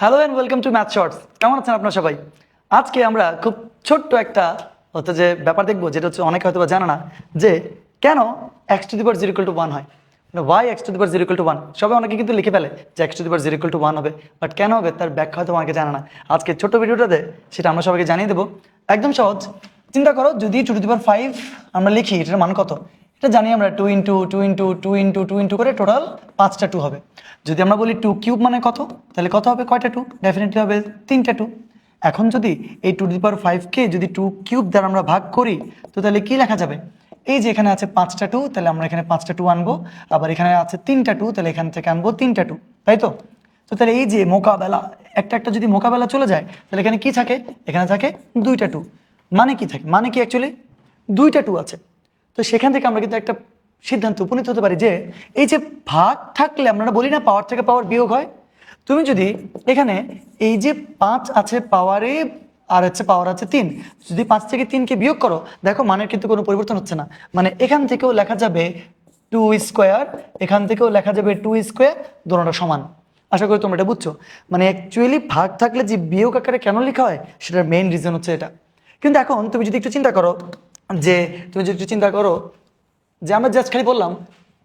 Hello and welcome to math shorts কেমন আছেন আপনার সবাই? আজকে আমরা খুব ছোট্ট একটা হচ্ছে যে ব্যাপার দেখব, যেটা হচ্ছে অনেকে হয়তো জানে না, যে কেন x to the power zero to one হয়? মানে why x to the power zero to one সবাই অনেকে কিন্তু লিখে ফেলে যে x to the power zero to one হবে বাট কেন হবে তার ব্যাখ্যা হয়তো অনেকে জানে না। আজকে ছোট্ট ভিডিওটাতে সেটা আমরা সবাইকে জানিয়ে দেবো। একদম সহজ। চিন্তা করো, যদি টু পাওয়ার ফাইভ আমরা লিখি, এটার মান কত? এটা জানি আমরা two into two into two into two into করে টোটাল পাঁচটা টু হবে। যদি আমরা বলি টু কিউব মানে কত? তাহলে কত হবে? কয়টা টু ডেফিনেটলি হবে তিনটা টু এখন যদি এই টু দি পাওয়ার ফাইভকে যদি টু কিউব দ্বারা আমরা ভাগ করি, তো তাহলে কি লেখা যাবে? এই যে এখানে আছে পাঁচটা টু তাহলে আমরা এখানে পাঁচটা টু আনব। আবার এখানে আছে তিনটা টু তাহলে এখান থেকে আনব তিনটা টু তাই তো? তো তাহলে এই যে মোকাবেলা, একটা একটা যদি মোকাবেলা চলে যায়, তাহলে এখানে কি থাকে? এখানে থাকে দুইটা টু মানে কি থাকে? মানে কি অ্যাকচুয়ালি দুইটা টু আছে। তো সেখান থেকে আমরা কিন্তু একটা সিদ্ধান্ত উপনীত হতে পারি যে এই যে ভাগ থাকলে আমরা বলি না পাওয়ার থেকে পাওয়ার বিয়োগ হয়, তুমি যদি এখানে এই যে পাঁচ আছে পাওয়ারে আর হচ্ছে পাওয়ার আছে তিন, যদি পাঁচ থেকে তিনকে বিয়োগ করো, দেখো মানের কিন্তু কোনো পরিবর্তন হচ্ছে না। মানে এখান থেকেও লেখা যাবে টু স্কোয়ার, এখান থেকেও লেখা যাবে টু স্কোয়ার, দুটোটা সমান। আশা করি তোমরা এটা বুঝছ। মানে অ্যাকচুয়ালি ভাগ থাকলে যে বিয়োগ আকারে কেন লেখা হয়, সেটার মেইন রিজন হচ্ছে এটা। কিন্তু এখন তুমি যদি একটু চিন্তা করো যে, তুমি যদি চিন্তা করো যে আমরা জাস্ট খালি বললাম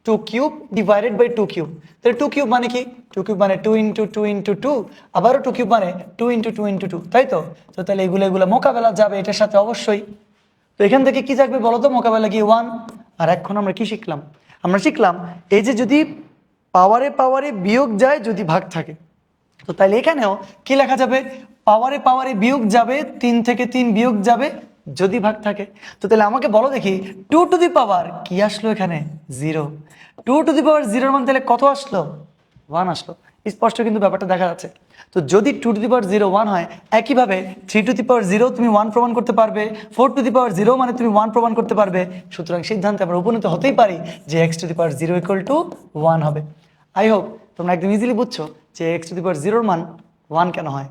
two cube divided by two cube তাহলে টু কিউব মানে কি? টু কিউব মানে two into two into two আবারও টু কিউব মানে two into two into two তাই তো? তো তাহলে এগুলো এগুলো মোকাবেলা যাবে, এটার সাথে অবশ্যই। তো এখান থেকে কি থাকবে বলো তো মোকাবেলা কি? ওয়ান আর এখন আমরা কি শিখলাম? আমরা শিখলাম, এই যে যদি পাওয়ারে পাওয়ারে বিয়োগ যায়, যদি ভাগ থাকে, তো তাইলে এখানেও কি লেখা যাবে? পাওয়ারে পাওয়ারে বিয়োগ যাবে, তিন থেকে তিন বিয়োগ যাবে যদি ভাগ থাকে, তো তাহলে আমাকে বলো দেখি টু টু দি পাওয়ার কি আসলো এখানে? Zero two to the power জিরোর মান তাহলে কত আসলো? ওয়ান আসলো। স্পষ্ট কিন্তু ব্যাপারটা দেখা যাচ্ছে। তো যদি two to the power zero one হয়, একইভাবে three to the power zero তুমি ওয়ান প্রমাণ করতে পারবে four to the power zero মানে তুমি ওয়ান প্রমাণ করতে পারবে। সুতরাং সিদ্ধান্তে আমরা উপনীত হতেই পারি যে x to the power zero equal to one হবে। আই হোপ তোমরা একদম ইজিলি বুঝছ যে এক্স টু দি পাওয়ার জিরোর মান ওয়ান কেন হয়।